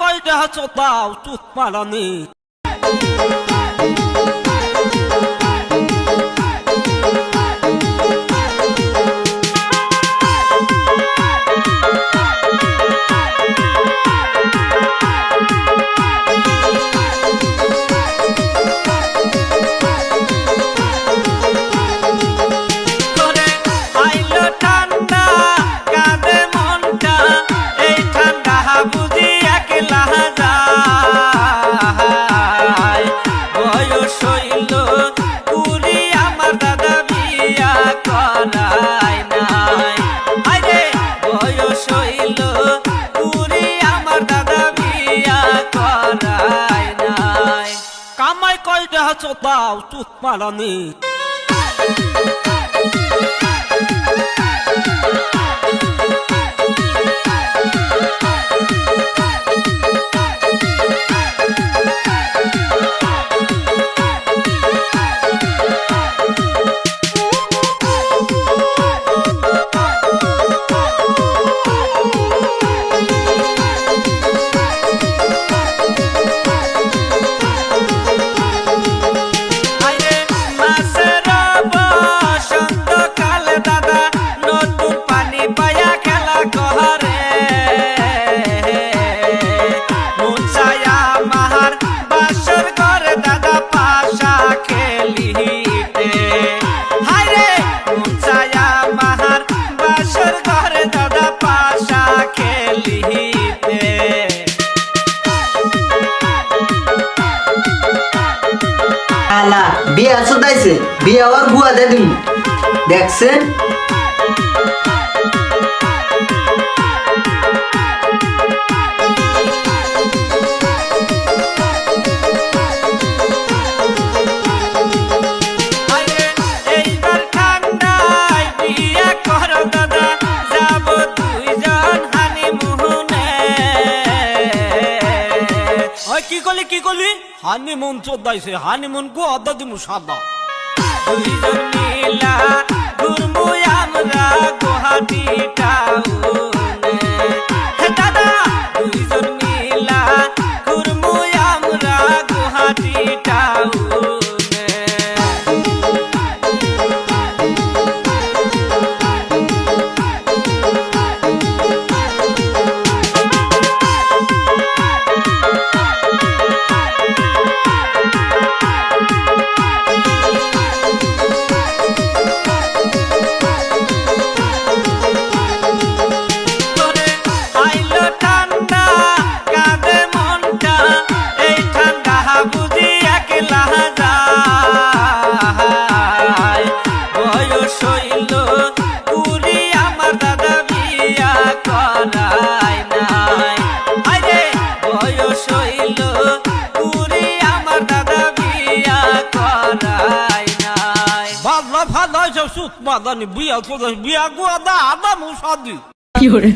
কয়টা চোতাও চুত মারানি। করে কয়টা চোতাও চুত মারানি খেলিতে হায়রে মুছায়া মাহার বাসর ঘরে দাদা পাশা খেলিতে আলা, বিয়া শুধাইছে, বিয়া আর গুয়া দেখছেন? ওই কি করলি কি করলি হানিমুন চোদ্দাইছে হানিমুন গো আদা দিমু সাদা দাদা দুইজন মিলা ঘুরবো আমরা গুহাটি টাউনে ভালো ভালো সব সুখ মাদানি বিয়া বিয়া গুয়া দা আদা মুসাদি 有人，